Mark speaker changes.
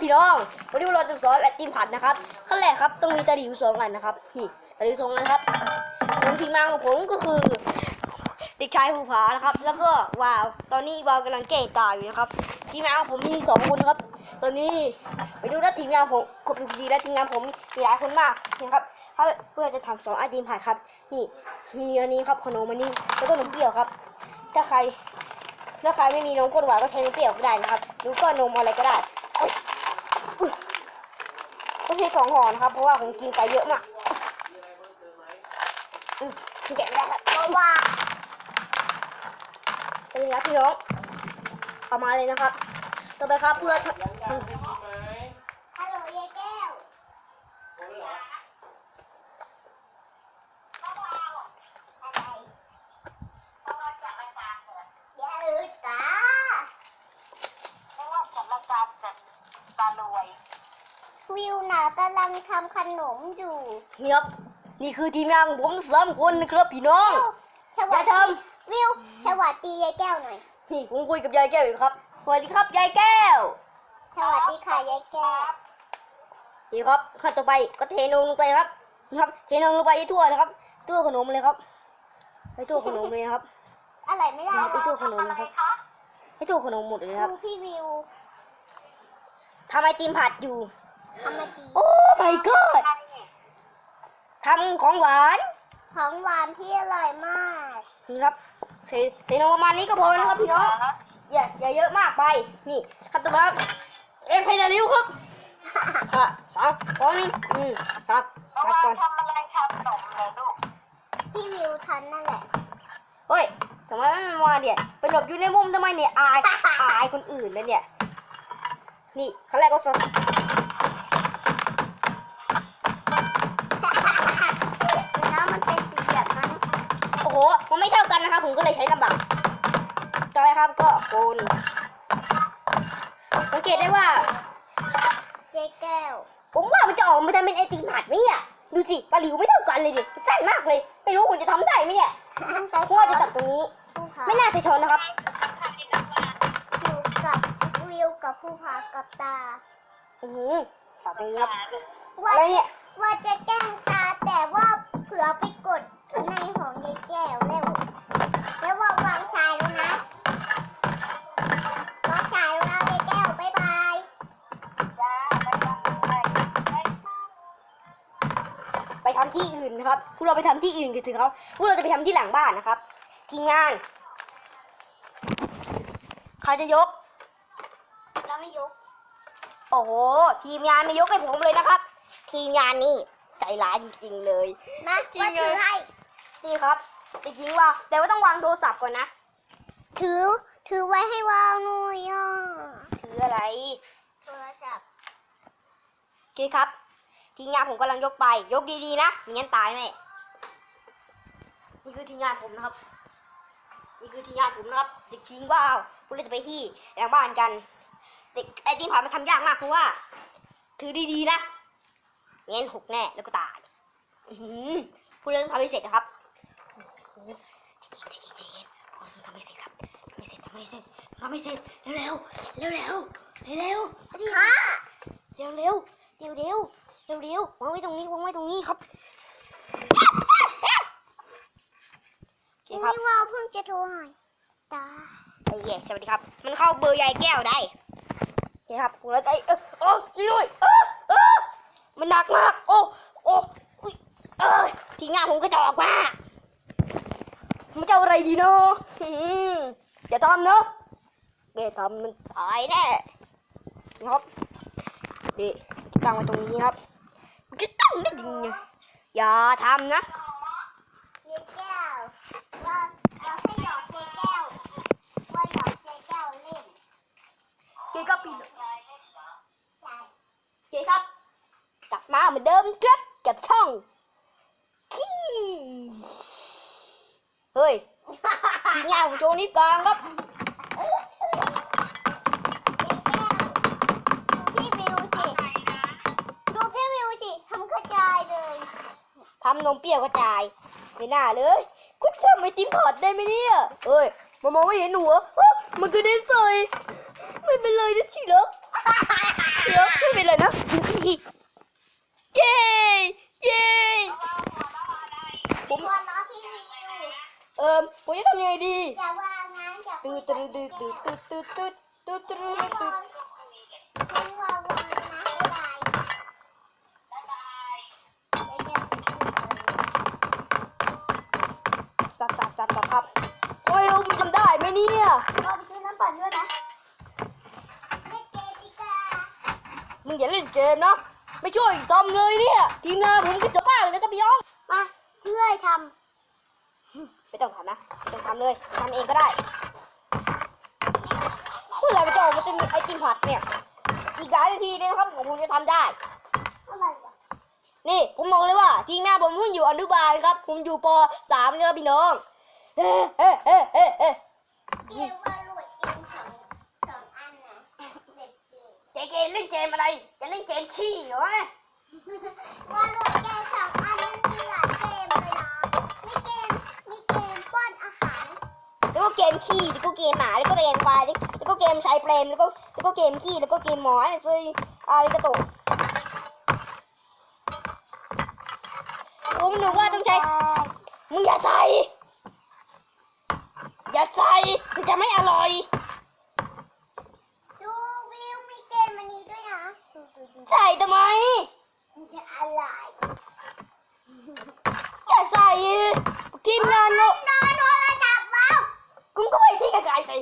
Speaker 1: พี่น้องวันนี้เราจะสอนไอติมผัดนะครับขั้นแรกครับต้องมีตะหลิวสองอันนะครับนี่ตะหลิวสองอันครับผมทีมงานของผมก็คือเด็กชายภูผานะครับ แล้วก็วาวตอนนี้วาวกำลังแกล้งตายอยู่นะครับทีมงานของผมมีสองคนครับ ตอนนี้ไปดูนะทีมงานผมกดดีและทีมงานผมมีหลายคนมากนะครับเขาเพื่อจะทำสองไอติมผัดครับ นี่มีอันนี้ครับขนมอันนี้แล้วก็นมเปรี้ยวครับ ถ้าใครถ้าใครไม่มีนมข้นหวานก็ใช้นมเปรี้ยวก็ได้นะครับหรือก็นมอะไรก็ได้ ต้องใช้สองห่อนะครับ เพราะว่าผมกินไปเยอะมากอืมแกะไม่ได้ครับเพราะว่าเป็นครับพี่น้องเอามาเลยนะครับ ต่อไปครับเพื่อ
Speaker 2: ฮัลโหลยายแก้วอะไรอย่าลืมตา วิวน่ะกำลังทำขนมอยู่
Speaker 1: นี่ครับนี่คือทีมงานของผมสามคนนะครับพี่น้อง
Speaker 2: วิวสวัส
Speaker 1: อย่า
Speaker 2: ดี
Speaker 1: ท
Speaker 2: วิวสวัสดียายแก้วหน่อย
Speaker 1: นี่ผมคุยกับยายแก้วอยู่ครับสวัสดีครับยายแก้ว
Speaker 2: สวัสดีค่ะยายแก้ว
Speaker 1: นี่ครับขั้นต่อไปก็เทนมลงไปครับนะครับเทนมลงไปให้ทั่วนะครับทั่วขนมเลยครับให้ทั่วขนมเลยนะครับ
Speaker 2: อะไรไม่ได้
Speaker 1: ให้ทั่วขนมนะครับให้ทั่วขนมหมดเลยครับ
Speaker 2: ดูพี่วิว
Speaker 1: ทำไอติมผัดอยู่
Speaker 2: ทำมาดี
Speaker 1: โอ้ my god ทำของหวาน
Speaker 2: ของหวานที่อร่อยมาก
Speaker 1: นี่ครับใส่ใส่นมประมาณนี้ก็พอนะครับพี่น้องอย่าอย่าเยอะมากไป นี่ขั้นต่อไปครับเอ็นไพนาริวครับค่ะสามสองหนึ่งอืมครับครับก่อน
Speaker 3: ทำอะไรทำนมเลยลูก
Speaker 2: พี่วิวทันนั่นแหละ
Speaker 1: เฮ้ยทำไมไม่มาเนี่ยไปหลบอยู่ในมุมทำไมเนี่ยอายอายคนอื่นแล้วเนี่ย นี่ขั้นแรกก็ส โอ้โหมันไม่เท่ากันนะครับผมก็เลยใช้ลำบากต่อไปครับก็โคนสังเกตได้ว่า
Speaker 2: ยายแก้ว
Speaker 1: ผมว่ามันจะออกมาทำเป็นไอติมผัดไหมเนี่ยดูสิปลาหลิวไม่เท่ากันเลยดิสั้นมากเลย ไม่รู้คุณจะทำได้ไหมเนี่ยเพราะว่าจะตัดตรงนี้
Speaker 2: ผู้พา
Speaker 1: ไม่น่าจะชนนะครับ
Speaker 2: อยู่กับวิวกับผู้พากับตา
Speaker 1: อือหือสอบตรงนี้ครับ
Speaker 2: ว่า
Speaker 1: อะไรเนี่ย
Speaker 2: ว่าจะแกล้งตาแต่ว่าเผื่อไปกด
Speaker 1: ทำที่อื่นนะครับพวกเราไปทำที่อื่นกันเถอะครับพวกเราจะไปทำที่หลังบ้านนะครับ ทีมงานใครจะยก
Speaker 2: เราไม่ยก
Speaker 1: โอ้โหทีมงานไม่ยกให้ผมเลยนะครับ ทีมงานนี่ใจร้ายจริงๆเลย
Speaker 2: นะ
Speaker 1: จริง
Speaker 2: ว่า
Speaker 1: เลย
Speaker 2: ถือให้
Speaker 1: นี่ครับจริงๆว่าแต่ว่าต้องวางโทรศัพท์ก่อนนะ
Speaker 2: ถือถือไว้ให้วาวหน่อยอะ
Speaker 1: ถืออะไร
Speaker 2: โทรศัพท์
Speaker 1: โอเคครับ ทีมงานผมกำลังยกไป ยกดีๆนะไม่งั้นตายแน่นี่คือทีมงานผมนะครับ นี่คือทีมงานผมนะครับเด็กชิงว้าวพวกเราจะไปที่หลังบ้านกัน เด็กไอ้ที่ผ่านมันทำยากมากเพราะว่า ถือดีๆนะไม่งั้นหกแน่แล้วก็ตายอือหือพูดเรื่องทำให้เสร็จนะครับโอ้โหใจเย็นใจเย็นพอทำให้เสร็จครับทำให้เสร็จทำให้เสร็จทำให้เสร็จเร็วเร็วเร็วเร็วเร็วๆเร็ว
Speaker 2: ค่ะ
Speaker 1: เร็วเร็ว เร็วเร็วเร็วเร็ววางไว้ตรงนี้วางไว้ตรงนี้ครับโอเคครับ
Speaker 2: นี่วาวเพิ่งจะโทรหาตา
Speaker 1: ไอ้เหี้ยสวัสดีครับ มันเข้าเบอร์ยายแก้วได้โอเคครับผมแล้วใจเออโอ้ช่วยด้วยเออเออมันหนักมาก โอ้โอ้อุ๊ยเออทีมงานผมก็จะออกมามันจะเอาอะไรดีเนาะอืมอย่าทำเนาะเดี๋ยวทำมันตายแน่นี่ครับนี่ตั้งไว้ตรงนี้ครับ จะตั้งได้ดีไงอย่าทำนะ
Speaker 2: ยายแก้วว่
Speaker 1: ทำนมเปรี้ยวกระจายไม่น่าเลยคุณทำไอติมผัดได้ไหมเนี่ยเอ้ยมามองไม่เห็นหนูเหรออ๊ะมันกระเด็นใส่ไม่เป็นไรนะชิลักชิลักเป็นไรนะเย้เย้ผม
Speaker 2: ตัวล้อพี่วิว
Speaker 1: เอิมผมจะทำยังไงดี
Speaker 2: อย่าวางนะอย่า
Speaker 1: ตืดตืดตืดตืดตืดตืดตืดตืด อย่าเล่นเกมนะไม่ช่วยทำเลยเนี่ย ทีมงานผมก็จะบ้าเลยครับพี่ยอง
Speaker 2: มาช่วยท
Speaker 1: ไม่ต้องทำนะไม่ต้องทำเลยทำเองก็ได้เมื่อไหร่มันจะออกมาเป็นไอติมผัดเนี่ยอีกหลายนาทีเนี่ยนะครับผมคงจะทำได้ำ
Speaker 2: อะไรวะ
Speaker 1: นี่ผมมองเลยว่าทีมงานผมเพิ่งอยู่อนุบาลครับ ผมอยู่ปสามเนี่ยครับพี่น้องเฮ้เฮ้เฮ้เฮ้เฮ้
Speaker 2: เกมว่าโหลดเกมสองสองอันนะเด็ก เกม
Speaker 1: เจเกมเล่นเกมอะไร จะเล่นเกมขี้เหรอ
Speaker 2: ว่าโหลดเกมสองอันมันมีหลายเกมเลยนะมีเกมมีเกมป้อนอาหาร
Speaker 1: แล้วก็เกมขี้แล้วก็เกมหมาแล้วก็เกมควายแล้วก็เกมชายเปรมแล้วก็แล้วก็เกมขี้แล้วก็เกมหมอเนี่ยซื้ออะไรกระโตกผมนึกว่าต้องใช้มึงอย่าใส่อย่าใส่มันจะไม่อร่อย
Speaker 2: ดูวิวมีเกมอันนี้ด้วยนะดูดูดู
Speaker 1: ใส่ทำไม
Speaker 2: มันจะอะไร
Speaker 1: อย่าใส่ทีมงานเนอะ
Speaker 2: นอนโทรศัพท์แล้ว
Speaker 1: คุณก็ไปที่กระจายใส่